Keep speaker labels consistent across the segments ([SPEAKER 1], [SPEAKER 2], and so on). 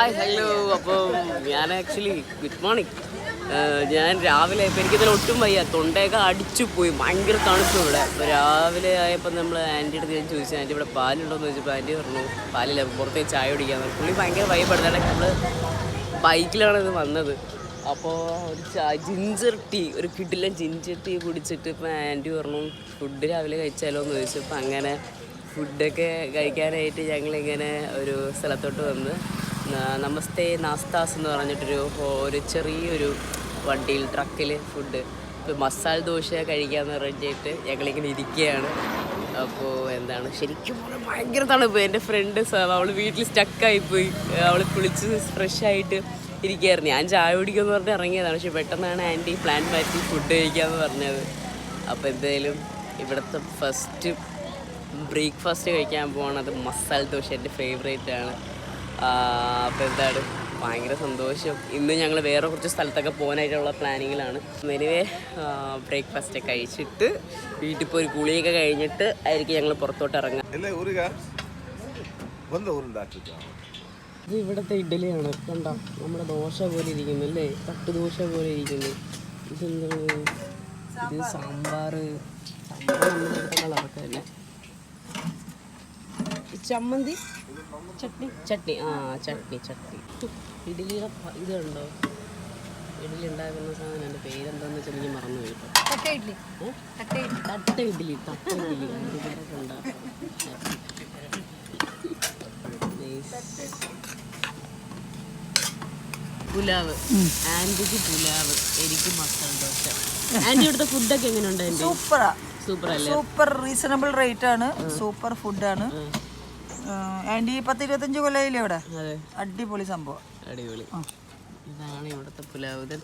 [SPEAKER 1] Hi hello അപ്പോൾ ഞാൻ actually good morning ഞാൻ രാവിലെ ഇപ്പോൾ എനിക്കിതിൽ ഒട്ടും വയ്യ. തൊണ്ടയൊക്കെ അടിച്ചു പോയി. ഭയങ്കര തണുപ്പ് ഇവിടെ. അപ്പോൾ രാവിലെ ആയപ്പോൾ നമ്മൾ ആന്റി അടുത്ത് ഞാൻ ചോദിച്ചു ആന്റി ഇവിടെ പാലുണ്ടോ എന്ന് ചോദിച്ചപ്പോൾ ആന്റി പറഞ്ഞു പാലില്ല പുറത്തേക്ക് ചായ കുടിക്കാൻ പുള്ളി ഭയങ്കര ഭയപ്പെടുന്നതാണ് നമ്മൾ ബൈക്കിലാണ് ഇത് വന്നത്. അപ്പോൾ ഒരു ചായ ജിഞ്ചർ ടീ ഒരു കിടിലൻ ജിഞ്ചർ ടീ കുടിച്ചിട്ട് ഇപ്പോൾ ആന്റി പറഞ്ഞു ഫുഡ് രാവിലെ കഴിച്ചാലോ? എന്ന് ചോദിച്ചപ്പോൾ അങ്ങനെ ഫുഡൊക്കെ കഴിക്കാനായിട്ട് ഞങ്ങളിങ്ങനെ ഒരു സ്ഥലത്തോട്ട് വന്ന് നമസ്തേ നാസ്താസ് എന്ന് പറഞ്ഞിട്ടൊരു ഒരു ചെറിയൊരു വണ്ടിയിൽ ട്രക്കിൽ ഫുഡ് ഇപ്പോൾ മസാല ദോശ കഴിക്കാമെന്ന് പറഞ്ഞിട്ട് ഞങ്ങളിങ്ങനെ ഇരിക്കുകയാണ്. അപ്പോൾ എന്താണ് ശരിക്കും ഭയങ്കര തണുപ്പ്. എന്റെ ഫ്രണ്ട് അവൾ വീട്ടിൽ സ്റ്റക്കായിപ്പോയി അവൾ കുളിച്ച് ഫ്രഷ് ആയിട്ട് ഇരിക്കുകയായിരുന്നു. ഞാൻ ചായ കുടിക്കുമെന്ന് പറഞ്ഞ് ഇറങ്ങിയതാണ്. പക്ഷെ പെട്ടെന്നാണ് ആന്റി പ്ലാൻ മാറ്റി ഫുഡ് കഴിക്കാമെന്ന് പറഞ്ഞത്. അപ്പോൾ എന്തായാലും ഇവിടുത്തെ ഫസ്റ്റ് ബ്രേക്ക്ഫാസ്റ്റ് കഴിക്കാൻ പോകണത് മസാല ദോശ എന്റെ ഫേവറേറ്റ് ആണ്. അപ്പോൾ എന്താണ് ഭയങ്കര സന്തോഷം. ഇന്ന് ഞങ്ങൾ വേറെ കുറച്ച് സ്ഥലത്തൊക്കെ പോകാനായിട്ടുള്ള പ്ലാനിങ്ങിലാണ്. മെനുവേ ബ്രേക്ക്ഫാസ്റ്റ് ഒക്കെ കഴിച്ചിട്ട് വീട്ടിൽ പോയി ഒരു കുളിയൊക്കെ കഴിഞ്ഞിട്ട് ആയിരിക്കും ഞങ്ങൾ പുറത്തോട്ട് ഇറങ്ങുക ഇത് ഇവിടുത്തെ ഇഡലിയാണ്. കണ്ട? നമ്മുടെ ദോശ പോലെ ഇരിക്കുന്നു അല്ലേ? തട്ട് ദോശ പോലെ ഇരിക്കുന്നു. ഇതെന്താണ് ഇത് സാമ്പാർ സാമ്പാർ നമ്മുടെ അടുത്തുള്ള അളവൊക്കെ ചമ്മന്തി? ചട്നി. ചട്നി. ആ ചട്നി ചട്നി. ഇഡ്ഡലിയുടെ ഇതുണ്ടോ ഇത് കണ്ടോ? ഇഡ്ഡലി ഉണ്ടാക്കുന്ന സാധനം. എന്റെ പേരെന്താന്ന് വെച്ചാൽ എനിക്ക് മറന്നു പോയിട്ടോ.
[SPEAKER 2] തട്ട ഇഡ്ലി
[SPEAKER 1] ഏ?
[SPEAKER 2] തട്ട ഇഡ്ലി
[SPEAKER 1] ഇഡ്ഡലി തട്ട ഇഡ്ഡലി. പുലാവ്. ആന്റിക്ക് പുലാവ് എനിക്ക് മസാല ദോശ. ആന്റി ഇവിടുത്തെ ഫുഡൊക്കെ എങ്ങനെയുണ്ട് ആന്റി?
[SPEAKER 2] സൂപ്പറാ.
[SPEAKER 1] സൂപ്പർ അല്ലേ
[SPEAKER 2] സൂപ്പർ റീസണബിൾ റേറ്റ് ആണ്. സൂപ്പർ ഫുഡാണ് ആന്റി പത്ത് ഇരുപത്തഞ്ച് കൊല്ലയില്ലേ ഇവിടെ അടിപൊളി സംഭവം.
[SPEAKER 1] അടിപൊളി. ഇതാണ് ഇവിടുത്തെ പുലാവ്.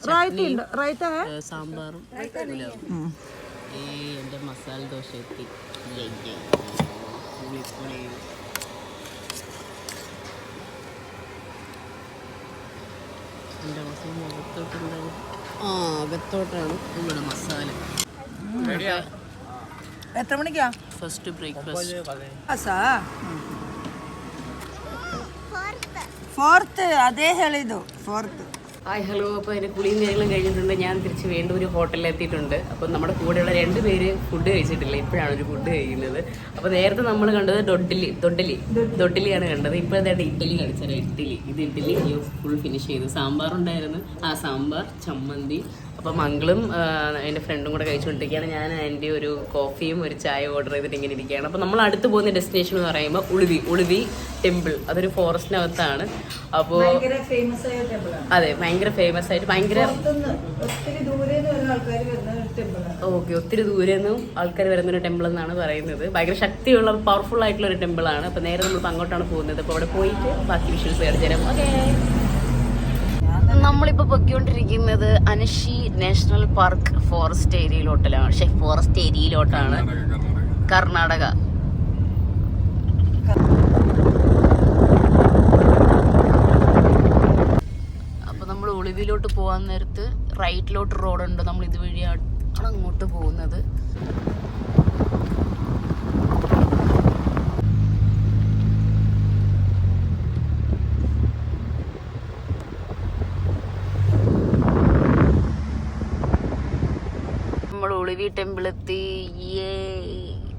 [SPEAKER 1] സാമ്പാറും പുലാവും. എന്റെ മസാല ദോശ എത്തി. എന്റെ മസാല ആ അകത്തോട്ടാണ് ഇവിടെ മസാല.
[SPEAKER 2] എത്ര മണിക്കാ?
[SPEAKER 1] ഫസ്റ്റ് ബ്രേക്ക്ഫാസ്റ്റ്
[SPEAKER 2] ಅಸಾ ഫോർത്ത് അതേ ഹെളിതോ. ഫോർത്ത്
[SPEAKER 1] ഹായ് ഹലോ അപ്പോൾ അതിന് കുളിയും കാര്യങ്ങളും കഴിഞ്ഞിട്ടുണ്ട്. ഞാൻ തിരിച്ച് വീണ്ടും ഒരു ഹോട്ടലിൽ എത്തിയിട്ടുണ്ട്. അപ്പോൾ നമ്മുടെ കൂടെയുള്ള രണ്ട് പേര് ഫുഡ് കഴിച്ചിട്ടില്ല. ഇപ്പോഴാണ് ഒരു ഫുഡ് കഴിക്കുന്നത്. അപ്പോൾ നേരത്തെ നമ്മൾ കണ്ടത് ഡൊഡ്ഡലി ഡൊഡ്ഡലി ഡൊഡ്ഡലിയാണ് കണ്ടത്. ഇപ്പോൾ ഇതായിട്ട് ഇഡ്ഡലി കഴിച്ചത് ഇഡ്ഡലി. ഇത് ഇഡ്ഡലി ഫുൾ ഫിനിഷ് ചെയ്തു. സാമ്പാർ ഉണ്ടായിരുന്നു ആ സാമ്പാർ ചമ്മന്തി അപ്പോൾ മംഗളും എന്റെ എന്റെ ഫ്രണ്ടും കൂടെ കഴിച്ചുകൊണ്ടിരിക്കുകയാണ്. ഞാൻ എന്റെ ഒരു കോഫിയും ഒരു ചായയും ഓർഡർ ചെയ്തിട്ട് ഇങ്ങനെ ഇരിക്കുകയാണ്. അപ്പോൾ നമ്മൾ അടുത്ത് പോകുന്ന ഡെസ്റ്റിനേഷൻ എന്ന് പറയുമ്പോൾ ഉളുവി ഉളുവി ടെമ്പിൾ അതൊരു ഫോറസ്റ്റിനകത്താണ് അപ്പോൾ അതെ ഭയങ്കര ഫേമസ് ആയിട്ട് ഭയങ്കര ഓക്കെ ഒത്തിരി ദൂരെ നിന്നും ആൾക്കാർ വരുന്ന ഒരു ടെമ്പിൾ എന്നാണ് പറയുന്നത്. ഭയങ്കര ശക്തിയുള്ള പവർഫുൾ ആയിട്ടുള്ള ഒരു ടെമ്പിൾ ആണ്. അപ്പോൾ നേരെ നമ്മൾ അങ്ങോട്ടാണ് പോകുന്നത്. അപ്പോൾ അവിടെ പോയിട്ട് ബാക്കി വിഷ്വൽസ് കാണിച്ചു തരാം. ഓക്കെ നമ്മളിപ്പോൾ പൊയ്ക്കൊണ്ടിരിക്കുന്നത് അനഷി നാഷണൽ പാർക്ക് ഫോറസ്റ്റ് ഏരിയയിലോട്ടിലാണ്. പക്ഷേ ഫോറസ്റ്റ് ഏരിയയിലോട്ടാണ്. കർണാടക. അപ്പോൾ നമ്മൾ ഒളിവിലോട്ട് പോകാൻ നേരത്ത് റൈറ്റിലോട്ട് റോഡുണ്ട് നമ്മൾ ഇതുവഴിയാണ് അങ്ങോട്ട് പോകുന്നത്. ഒളിവി ടെമ്പിൾ എത്തി.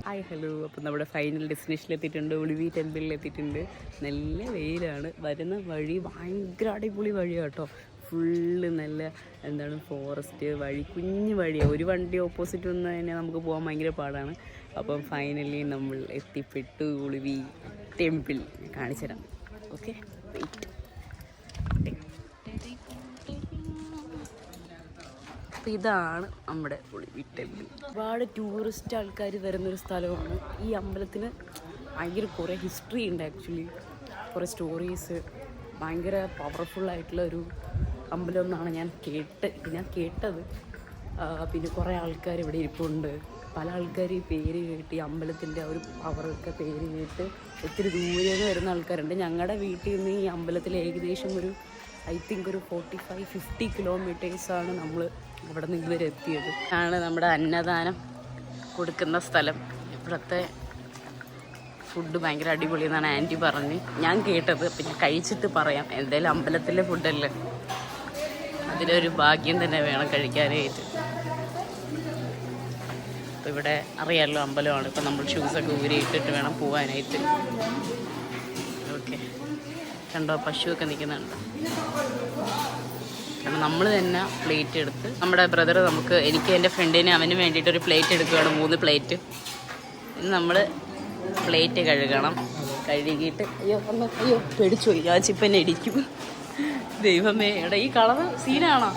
[SPEAKER 1] ഹായ് ഹലോ അപ്പം നമ്മുടെ ഫൈനൽ ഡെസ്റ്റിനേഷനിൽ എത്തിയിട്ടുണ്ട്. ഒളിവി ടെമ്പിളിൽ എത്തിയിട്ടുണ്ട്. നല്ല വെയിലാണ്. വരുന്ന വഴി ഭയങ്കര അടിപൊളി വഴിയാണ് കേട്ടോ. ഫുള്ള് നല്ല എന്താണ് ഫോറസ്റ്റ് വഴി കുഞ്ഞു വഴിയാണ് ഒരു വണ്ടി ഓപ്പോസിറ്റ് വന്ന് തന്നെ നമുക്ക് പോകാൻ ഭയങ്കര പാടാണ്. അപ്പം ഫൈനലി നമ്മൾ എത്തിപ്പെട്ടു ഒളിവി ടെമ്പിൾ കാണിച്ചു തരാം ഓക്കെ വെയിറ്റ് അപ്പോൾ ഇതാണ് നമ്മുടെ ഒളിവി ടെമ്പിൾ ഒരുപാട് ടൂറിസ്റ്റ് ആൾക്കാർ വരുന്നൊരു സ്ഥലമാണ്. ഈ അമ്പലത്തിന് ഭയങ്കര കുറേ ഹിസ്റ്ററി ഉണ്ട് ആക്ച്വലി കുറേ സ്റ്റോറീസ് ഭയങ്കര ആയിട്ടുള്ള ഒരു അമ്പലം എന്നാണ് ഞാൻ കേട്ട് ഞാൻ കേട്ടത്. പിന്നെ കുറേ ആൾക്കാർ ഇവിടെ ഇരിപ്പുണ്ട്. പല ആൾക്കാർ ഈ പേര് കേട്ട് ഈ അമ്പലത്തിന്റെ ആ ഒരു പവറൊക്കെ പേര് കേട്ട് ഒത്തിരി ദൂരെ നിന്ന് വരുന്ന ആൾക്കാരുണ്ട്. ഞങ്ങളുടെ വീട്ടിൽ നിന്ന് ഈ അമ്പലത്തിൽ ഏകദേശം ഒരു ഐ തിങ്ക് ഒരു ഫോർട്ടി ഫൈവ് ഫിഫ്റ്റി കിലോമീറ്റേഴ്സാണ് നമ്മൾ ഇവിടെ നിന്ന് ഇവരെ എത്തിയത്. ആണ് നമ്മുടെ അന്നദാനം കൊടുക്കുന്ന സ്ഥലം. ഇവിടുത്തെ ഫുഡ് ഭയങ്കര അടിപൊളി എന്നാണ് ആന്റി പറഞ്ഞ്. ഞാൻ കേട്ടത് അപ്പം ഞാൻ കഴിച്ചിട്ട് പറയാം. എന്തായാലും അമ്പലത്തിലെ ഫുഡല്ലേ അതിലൊരു ഭാഗ്യം തന്നെ വേണം കഴിക്കാനായിട്ട്. അപ്പോൾ ഇവിടെ അറിയാമല്ലോ അമ്പലമാണ്. ഇപ്പം നമ്മൾ ഷൂസൊക്കെ ഊരിയിട്ടിട്ട് വേണം പോകാനായിട്ട് ഓക്കെ കണ്ടോ? പശുവൊക്കെ നിൽക്കുന്നുണ്ട് കാരണം നമ്മൾ തന്നെ പ്ലേറ്റ് എടുത്ത് നമ്മുടെ ബ്രദർ നമുക്ക് എനിക്ക് എന്റെ ഫ്രണ്ടിന് അവന് വേണ്ടിയിട്ട് ഒരു പ്ലേറ്റ് എടുക്കുകയാണ് മൂന്ന് പ്ലേറ്റ് ഇന്ന് നമ്മൾ പ്ലേറ്റ് കഴുകണം. കഴുകിയിട്ട് അയ്യോ അയ്യോ പേടിച്ചു പോയി. ആ എന്നെ ഇടിക്കും. ദൈവമേ എടാ ഈ കളർ സീനാണോ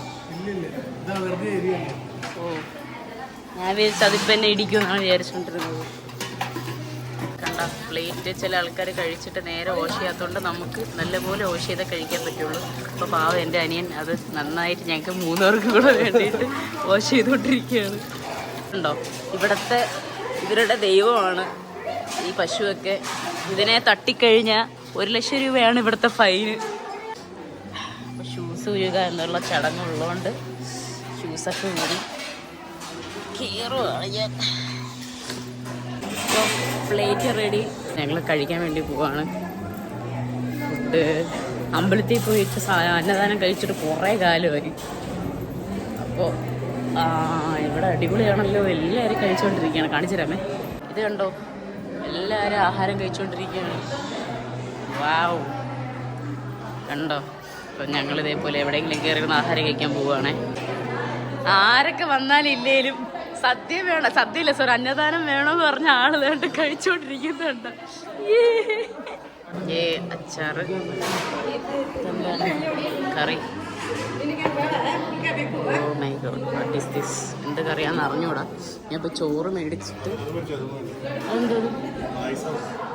[SPEAKER 1] ഓ. ഞാൻ വിചാരിച്ചു അതിപ്പോൾ എന്നെ ഇടിക്കുമെന്നാണ് വിചാരിച്ചുകൊണ്ടിരുന്നത്. കണ്ട പ്ലേറ്റ് ചില ആൾക്കാർ കഴിച്ചിട്ട് നേരെ വാഷ് ചെയ്യാത്തതുകൊണ്ട് നമുക്ക് നല്ലപോലെ വാഷ് ചെയ്തേ കഴിക്കാൻ പറ്റുള്ളൂ. അപ്പോൾ പാവം എന്റെ അനിയൻ അത് നന്നായിട്ട് ഞങ്ങൾക്ക് മൂന്നുപേർക്ക് കൂടെ വേണ്ടിയിട്ട് വാഷ് ചെയ്തുകൊണ്ടിരിക്കുകയാണ് ഉണ്ടോ? ഇവിടുത്തെ ഇവരുടെ ദൈവമാണ് ഈ പശുവൊക്കെ. ഇതിനെ തട്ടിക്കഴിഞ്ഞാൽ ഒരു ലക്ഷം രൂപയാണ് ഇവിടുത്തെ ഫൈന്. ഷൂസ് ഉരുക എന്നുള്ള ചടങ്ങുള്ളതുകൊണ്ട് ഷൂസൊക്കെ ഊരി കയറുകയാണ് ഞാൻ. പ്ലേറ്റ് റെഡി ഞങ്ങൾ കഴിക്കാൻ വേണ്ടി പോവാണ്. ഫുഡ് അമ്പലത്തിൽ പോയിട്ട് അന്നദാനം കഴിച്ചിട്ട് കുറേ കാലമായി. അപ്പോൾ ഇവിടെ അടിപൊളിയാണല്ലോ. എല്ലാവരും കഴിച്ചുകൊണ്ടിരിക്കുകയാണ് കാണിച്ചു തരാമേ. ഇത് കണ്ടോ? എല്ലാവരും ആഹാരം കഴിച്ചുകൊണ്ടിരിക്കുകയാണ് വാവ്. കണ്ടോ? അപ്പം ഞങ്ങൾ ഇതേപോലെ എവിടെയെങ്കിലും കയറി ആഹാരം കഴിക്കാൻ പോവുകയാണേ ആരൊക്കെ വന്നാലും ഇല്ലേലും. സദ്യ വേണം സദ്യ ഇല്ല സോറി അന്നദാനം വേണമെന്ന് പറഞ്ഞ ആൾ വേണ്ട കഴിച്ചോണ്ടിരിക്കുന്നുണ്ട്. ഏ അച്ചാറ് കറി. ദിസ് എന്ത് കറിയാന്ന് അറിഞ്ഞൂടാ. ഞാൻ ഇപ്പോൾ ചോറ് മേടിച്ചിട്ട്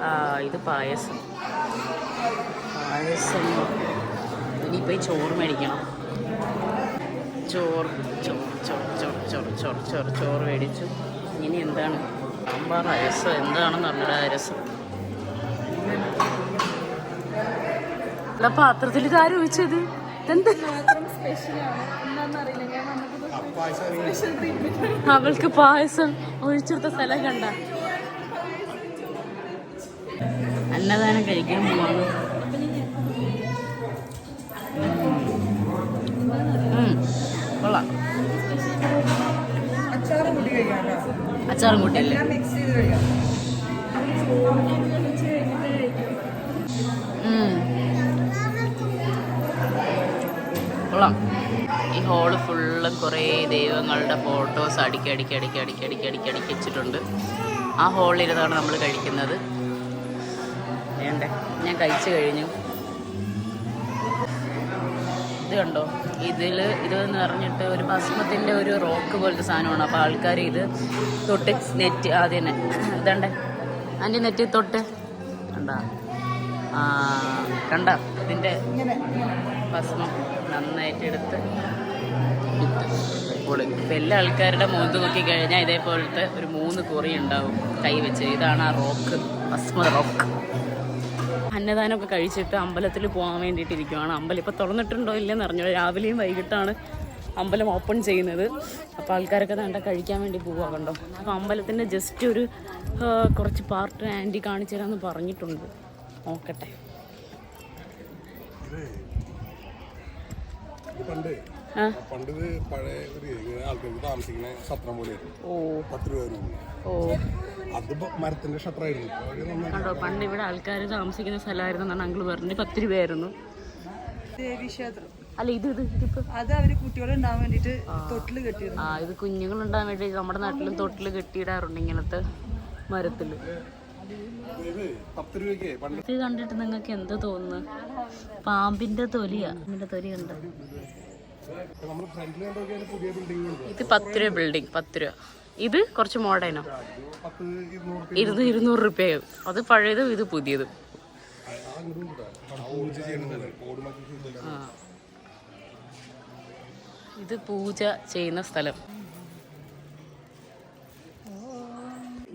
[SPEAKER 1] ആ ഇത് പായസം. പായസം. ഇനിയിപ്പോൾ ഈ ചോറ് മേടിക്കണം. ചോറ് ചോറ് ചോറ് ചോറ് ചോറ് ചോറ് ചോറ് ചോറ് മേടിച്ചു. ഇനി എന്താണ്? സാമ്പാർ രസം എന്താണെന്ന് പറഞ്ഞിട്ട് അരസം. രസം അല്ല പാത്രത്തിൽ കാര്യം വെച്ചത് ഇതെന്ത്? അവൾക്ക് പായസം ഒഴിച്ചെടുത്ത സ്ഥലം കണ്ട. അന്നദാനം കഴിക്കാൻ പോവാണ്. കൊള്ളാം.
[SPEAKER 2] അച്ചാറ്
[SPEAKER 1] കൂട്ടിയല്ലേ. കൊള്ളാം. ഈ ഹോൾ ഫുള്ള് കുറേ ദൈവങ്ങളുടെ ഫോട്ടോസ് അടുക്കി അടുക്കി അടുക്കി അടുക്കി അടുക്കി അടുക്കി അടുക്കി വെച്ചിട്ടുണ്ട്. ആ ഹോളിലിരുന്നാണ് നമ്മൾ കഴിക്കുന്നത്. വേണ്ടേ? ഞാൻ കഴിച്ചു കഴിഞ്ഞു. ഇത് കണ്ടോ? ഇതിൽ ഇതെന്ന് പറഞ്ഞിട്ട് ഒരു ഭസ്മത്തിന്റെ ഒരു റോക്ക് പോലത്തെ സാധനമാണ്. അപ്പോൾ ആൾക്കാർ ഇത് തൊട്ട് നെറ്റ് ആദ്യം തന്നെ. ഇതണ്ടേ? അതിന്റെ നെറ്റ് തൊട്ട്. കണ്ട? ആ കണ്ട? ഇതിന്റെ ഭസ്മം നന്നായിട്ട് എടുത്ത് ഇപ്പം എല്ലാ ആൾക്കാരുടെ മുഖത്ത് നോക്കി കഴിഞ്ഞാൽ ഇതേപോലത്തെ ഒരു മൂന്ന് കുറി ഉണ്ടാവും കൈ വെച്ച് ഇതാണ് ആ റോക്ക് ഭസ്മ റോക്ക് അന്നദാനമൊക്കെ കഴിച്ചിട്ട് അമ്പലത്തിൽ പോകാൻ വേണ്ടിയിട്ട് ഇരിക്കുവാണ് അമ്പലം ഇപ്പോൾ തുറന്നിട്ടുണ്ടോ ഇല്ലെന്ന് അറിഞ്ഞോ രാവിലെയും വൈകിട്ടാണ് അമ്പലം ഓപ്പൺ ചെയ്യുന്നത്. അപ്പോൾ ആൾക്കാരൊക്കെ വേണ്ട കഴിക്കാൻ വേണ്ടി പോവുക കണ്ടോ. അപ്പോൾ അമ്പലത്തിന്റെ ജസ്റ്റ് ഒരു കുറച്ച് പാർട്ട് ആന്റി കാണിച്ചു തരാമെന്ന് പറഞ്ഞിട്ടുണ്ട്. നോക്കട്ടെ.
[SPEAKER 3] പണ്ട് പണ്ട് പഴയ ഒരു ആൾക്കാർക്ക് താമസിക്കുന്ന സത്രം പോലെയായിരുന്നു.
[SPEAKER 1] ഓ.
[SPEAKER 3] പത്ത് രൂപ റൂം
[SPEAKER 1] ഓ.
[SPEAKER 3] അത് മരത്തിന്റെ ഷട്ടറായിരുന്നു
[SPEAKER 1] കണ്ടോ പണ്ട് ഇവിടെ ആൾക്കാർ താമസിക്കുന്ന സ്ഥലമായിരുന്നു എന്നാണ് അങ്കിൾ പറഞ്ഞത്. പത്ത് രൂപയായിരുന്നു.
[SPEAKER 2] ദേവി ക്ഷേത്രം
[SPEAKER 1] അല്ല ഇത് ഇത്
[SPEAKER 2] അത് അവർ കുട്ടികളുണ്ടാവാൻ വേണ്ടിട്ട് തൊട്ടിൽ കെട്ടിയിരുന്നു
[SPEAKER 1] ആ ഇത് കുഞ്ഞുങ്ങളുണ്ടാവാൻ വേണ്ടി നമ്മുടെ നാട്ടിലും തൊട്ടിൽ കെട്ടിയിടാറുണ്ട് ഇങ്ങനത്തെ മരത്തിൽ.
[SPEAKER 3] ഇത്
[SPEAKER 1] കണ്ടിട്ട് നിങ്ങൾക്ക് എന്ത് തോന്നുന്നു പാമ്പിന്റെ തൊലിയാ. അതിന്റെ തൊലി കണ്ട? ഇത് പത്ത് രൂപ ബിൽഡിംഗ് പത്ത് രൂപ. ഇത് കുറച്ച്
[SPEAKER 3] മോഡേണോ?
[SPEAKER 1] ഇരുന്ന് ഇരുന്നൂറ് റുപ്യയും. അത് പഴയതും ഇത് പുതിയതും. ഇത് പൂജ ചെയ്യുന്ന സ്ഥലം.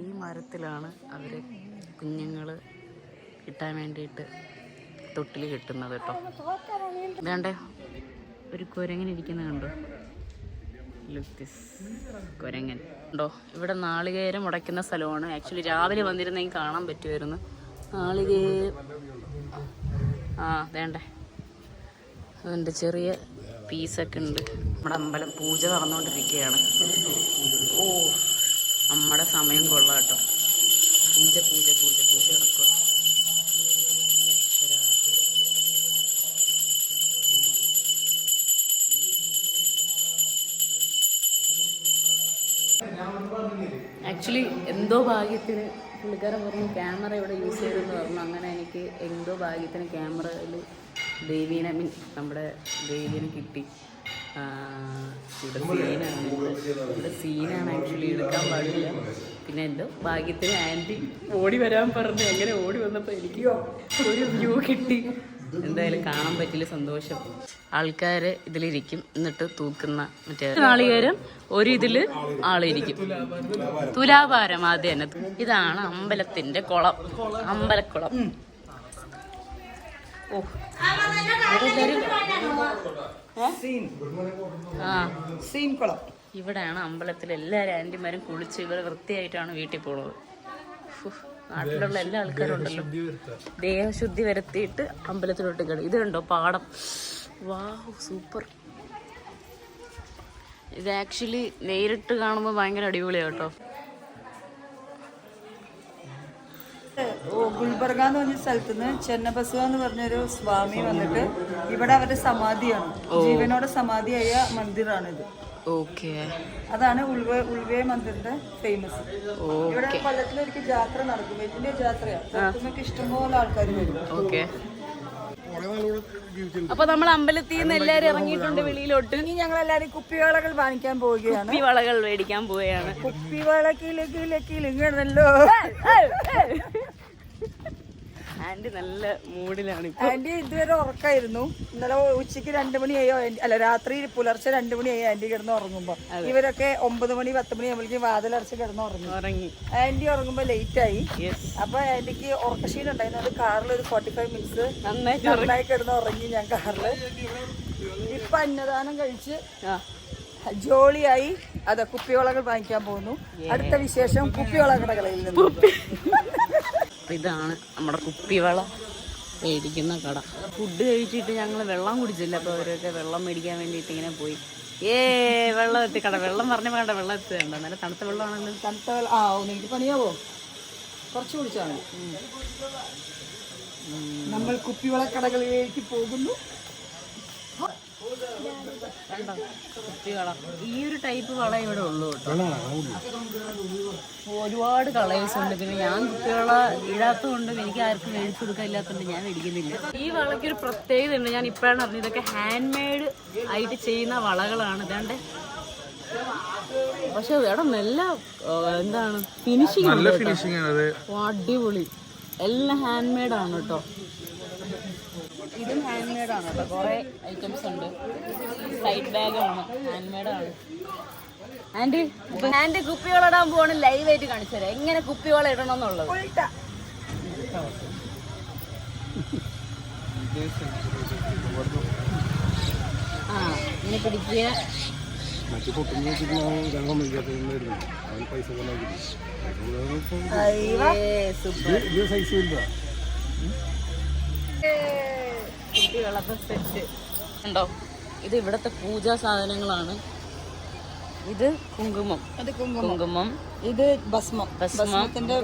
[SPEAKER 1] ഈ മരത്തിലാണ് അവർ കുഞ്ഞുങ്ങൾ കിട്ടാൻ വേണ്ടിയിട്ട് തൊട്ടിൽ കിട്ടുന്നത് കേട്ടോ. ഇതാണ്ടേ. ഒരു കുരങ്ങൻ ഇരിക്കുന്നത് കണ്ടോ? ലുക്തിസ് കുരങ്ങൻ. ഉണ്ടോ? ഇവിടെ നാളികേരം ഉടയ്ക്കുന്ന സ്ഥലമാണ്. ആക്ച്വലി രാവിലെ വന്നിരുന്നെങ്കിൽ കാണാൻ പറ്റുമായിരുന്നു. നാളികേരം ആ വേണ്ടേ. അതിന്റെ ചെറിയ പീസൊക്കെ ഉണ്ട്. നമ്മുടെ അമ്പലം പൂജ നടന്നുകൊണ്ടിരിക്കുകയാണ്. ഓ നമ്മുടെ സമയം കൊള്ളാം കേട്ടോ. പൂജ പൂജ പൂജ പൂജ നടക്കുക ആക്ച്വലി എന്തോ ഭാഗ്യത്തിന് പുള്ളിക്കാരൻ പറഞ്ഞു ക്യാമറ ഇവിടെ യൂസ് ചെയ്തെന്ന് പറഞ്ഞു. അങ്ങനെ എനിക്ക് എന്തോ ഭാഗ്യത്തിന് ക്യാമറയിൽ ദേവീനെ മീൻ നമ്മുടെ ദേവീനെ കിട്ടി. ഇവിടെ സീനാണ് ഇവിടെ സീനാണ് ആക്ച്വലി എടുക്കാൻ പാടില്ല. പിന്നെ എന്തോ ഭാഗ്യത്തിന് ആന്റി ഓടി വരാൻ പറഞ്ഞു. അങ്ങനെ ഓടി വന്നപ്പോൾ എനിക്ക് ഒരു വ്യൂ കിട്ടി. എന്തായാലും കാണാൻ പറ്റില്ല സന്തോഷം. ആൾക്കാർ ഇതിലിരിക്കും എന്നിട്ട് തൂക്കുന്ന മറ്റേ നാളികേരം ഒരു ഇതിൽ ആളിരിക്കും. തുലാഭാരം ആദ്യം തന്നെ. ഇതാണ് അമ്പലത്തിന്റെ കുളം. അമ്പലക്കുളം. ഓ എല്ലാരും- ആ.
[SPEAKER 2] സീൻ കുളം.
[SPEAKER 1] ഇവിടെയാണ് അമ്പലത്തിൽ എല്ലാവരും ആന്റിമാരും കുളിച്ച് ഇവർ വൃത്തിയായിട്ടാണ് വീട്ടിൽ പോകുന്നത് നാട്ടിലുള്ള എല്ലാ ആൾക്കാരും ഉണ്ടല്ലോ ദേഹശുദ്ധി വരുത്തിയിട്ട് അമ്പലത്തിലോട്ട് കയറി ഇത് കണ്ടോ? പാടം. വാഹു സൂപ്പർ. ഇത് ആക്ച്വലി നേരിട്ട് കാണുമ്പോൾ ഭയങ്കര അടിപൊളിയാണ് കേട്ടോ
[SPEAKER 2] ഓ ഗുൽബർഗ എന്ന് പറഞ്ഞ സ്ഥലത്ത് നിന്ന് ചെന്നബസവ എന്ന് പറഞ്ഞൊരു സ്വാമി വന്നിട്ട് ഇവിടെ അവരുടെ സമാധിയാണ്. ജീവനോടെ സമാധിയായ മന്ദിറാണിത്.
[SPEAKER 1] ഓക്കെ
[SPEAKER 2] അതാണ് ഉൾവ ഉൾവേ മന്ദിറിന്റെ ഫേമസ് ഇവിടെ കൊല്ലത്തിലൊരിക്കൽ ജാത്ര നടക്കും. വലിയ ജാത്രയാണ് ഇഷ്ടംപോലെ ആൾക്കാർ വരും.
[SPEAKER 1] ഓക്കെ അപ്പൊ നമ്മൾ അമ്പലത്തിൽ നിന്ന് എല്ലാരും ഇറങ്ങിയിട്ടുണ്ട് വെളിയിലോട്ട്.
[SPEAKER 2] ഇനി ഞങ്ങൾ എല്ലാരും കുപ്പിവളകൾ വാങ്ങിക്കാൻ പോവുകയാണ്.
[SPEAKER 1] കുപ്പിവളകൾ വളകൾ മേടിക്കാൻ പോവുകയാണ്.
[SPEAKER 2] കുപ്പിവളക്കിലേക്ക് കിലി കിലി കിലിങ്ങണല്ലോ
[SPEAKER 1] ആന്റി നല്ല മൂഡിലാണ്.
[SPEAKER 2] ആന്റി ഇതുവരെ ഉറക്കായിരുന്നു. ഇന്നലെ ഉച്ചയ്ക്ക് രണ്ടു മണിയായോ അല്ല രാത്രി പുലർച്ചെ രണ്ടു മണിയായി ആന്റി കിടന്ന് ഉറങ്ങുമ്പോ. ഇവരൊക്കെ ഒമ്പത് മണി പത്ത് മണി ആകുമ്പോഴേക്കും വാതിലടച്ച് കിടന്ന് ഉറങ്ങി.
[SPEAKER 1] ഉറങ്ങി.
[SPEAKER 2] ആന്റി ഉറങ്ങുമ്പോ ലേറ്റ് ആയി. അപ്പൊ ആന്റിക്ക് ഉറക്കശീലം ഉണ്ടായിരുന്നു. അത് കാറിൽ ഒരു ഫോർട്ടി ഫൈവ് മിനിറ്റ്സ് നന്നായി കിടന്ന് ഉറങ്ങി ഞാൻ കാറിൽ. ഇപ്പൊ അന്നദാനം കഴിച്ച് ജോളിയായി. അതെ കുപ്പിവളകൾ വാങ്ങിക്കാൻ പോകുന്നു. അടുത്ത വിശേഷം കുപ്പിവള കടകളിൽ നിന്ന്.
[SPEAKER 1] അപ്പൊ ഇതാണ് നമ്മുടെ കുപ്പിവെള്ളം മേടിക്കുന്ന കട. ഫുഡ് കഴിച്ചിട്ട് ഞങ്ങൾ വെള്ളം കുടിച്ചില്ല. അപ്പോൾ അവരൊക്കെ വെള്ളം മേടിക്കാൻ വേണ്ടിയിട്ട് ഇങ്ങനെ പോയി. ഏ വെള്ളം എത്തി. കട വെള്ളം പറഞ്ഞ വേണ്ട വെള്ളം എത്തുകയുണ്ട് നല്ല തണുത്ത വെള്ളമാണെങ്കിലും
[SPEAKER 2] തണുത്ത വെള്ളം. ആ ഒന്ന് എനിക്ക് പണിയാവോ? കുറച്ച് കുടിച്ചാൽ മതി. നമ്മൾ കുപ്പിവള കടകളിലേക്ക് പോകുന്നു.
[SPEAKER 1] കണ്ടോ ഈ ഒരു ടൈപ്പ് വള ഇവിടെ ഉള്ളൂ കേട്ടോ ഒരുപാട് കളേഴ്സ് ഉണ്ട്. പിന്നെ ഞാൻ കുപ്പിവള ഇടാത്തതുകൊണ്ട് എനിക്ക് ആർക്കും മേടിച്ചു കൊടുക്കാനില്ലാത്തതുകൊണ്ട് ഞാൻ മേടിക്കുന്നില്ല. ഈ വളയ്ക്ക് ഒരു പ്രത്യേകത ഉണ്ട് ഞാൻ ഇപ്പോഴാണ് അറിഞ്ഞത് ഇതൊക്കെ ഹാൻഡ് മെയ്ഡ് ആയിട്ട് ചെയ്യുന്ന വളകളാണ്. ഇതാണ്ട് പക്ഷെ എടാ നല്ല എന്താണ് ഫിനിഷിംഗ് അടിപൊളി. എല്ലാം ഹാൻഡ് മെയ്ഡ് ആണ് കേട്ടോ. ഇതും ഹാൻഡ് മെയ്ഡ് ആണ് കേട്ടോ. കുറേ ഐറ്റംസ് ഉണ്ട്. സൈഡ് ബാഗാണ് ഹാൻഡ് മെയ്ഡ് ആണ്. ആന്റി ആന്റി കുപ്പിവള ഇടാൻ പോവാണ്. ലൈവ് ആയിട്ട് കാണിച്ചു തരാം. എങ്ങനെ കുപ്പിവള ഇടണം എന്നുള്ളത് ആ ഇനി പിടിക്കുക
[SPEAKER 3] മറ്റു പൊട്ടുന്ന അവന് പൈസ ഇത് സൈസ് ഇല്ല
[SPEAKER 1] കുപ്പിവളത്തെ ഉണ്ടോ? ഇത് ഇവിടുത്തെ പൂജാ സാധനങ്ങളാണ്. ഇത് കുങ്കുമം.
[SPEAKER 2] അത് കുങ്കുമം. ഇത് ഭസ്മം. ഭസ്മത്തിന്റെ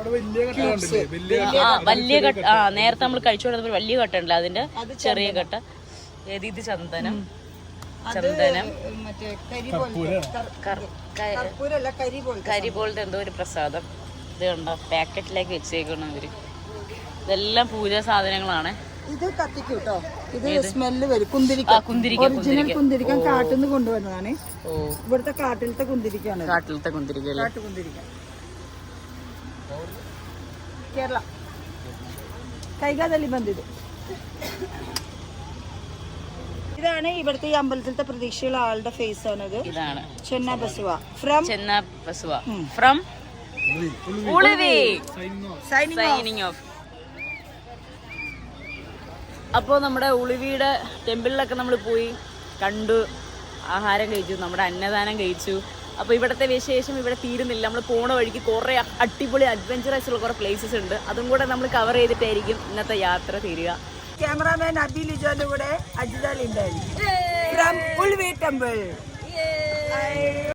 [SPEAKER 1] വലിയ കട്ട ആ നേരത്തെ നമ്മൾ കഴിച്ചു കൊടുത്തപ്പോൾ വലിയ കട്ട ഉണ്ടല്ലോ അതിന്റെ ചെറിയ കട്ട. ഏത് ഇത് ചന്ദനം? ചന്ദനം.
[SPEAKER 2] മറ്റേ കരി പോലത്തെ കരി
[SPEAKER 1] എന്തോ ഒരു പ്രസാദം. ഇത് കണ്ടോ? പാക്കറ്റിലേക്ക് വെച്ചേക്കണം ഇവർ ഇതെല്ലാം പൂജാ സാധനങ്ങളാണ്.
[SPEAKER 2] ഇത് കത്തിക്കും കേട്ടോ ഇത് സ്മെല്ല് വരും. കുന്തിരിക്ക. ഒറിജിനൽ കുന്തിരിക്ക കാട്ടിൽ നിന്ന് കൊണ്ടുവന്നതാണ്.
[SPEAKER 1] ഓ.
[SPEAKER 2] ഇവിടുത്തെ കാട്ടിലത്തെ കുന്തിരിക്കാണ്.
[SPEAKER 1] കാട്ടിലത്തെ കുന്തിരിക്ക കാട്ടു
[SPEAKER 2] കുന്തിരിക്ക. കേരള. കൈകാതലി ബന്ധിത് ഇതാണ് ഇവിടുത്തെ ഈ അമ്പലത്തിലത്തെ പ്രതീക്ഷയുള്ള ആളുടെ ഫേസ് ആണിത്.
[SPEAKER 1] ഇതാണ്.
[SPEAKER 2] Channa Basava. From
[SPEAKER 1] Channa Basava. From Ulavi.
[SPEAKER 2] Signing
[SPEAKER 1] signing off അപ്പോൾ നമ്മുടെ ഉളിവിയുടെ ടെമ്പിളിലൊക്കെ നമ്മൾ പോയി കണ്ടു ആഹാരം കഴിച്ചു നമ്മുടെ അന്നദാനം കഴിച്ചു. അപ്പോൾ ഇവിടുത്തെ വിശേഷം ഇവിടെ തീരുന്നില്ല. നമ്മൾ പോണ വഴിക്ക് കുറേ അടിപൊളി അഡ്വഞ്ചറസ് ഉള്ള കുറേ പ്ലേസസ് ഉണ്ട്. അതും കൂടെ നമ്മൾ കവർ ചെയ്തിട്ടായിരിക്കും ഇന്നത്തെ യാത്ര തീരുക.
[SPEAKER 2] ക്യാമറാമാൻ അബി ലിജോന്റെ കൂടെ അജിതാൽ ഉണ്ടായിരുന്നു ഫ്രം ഉൾവേ ടെമ്പിൾ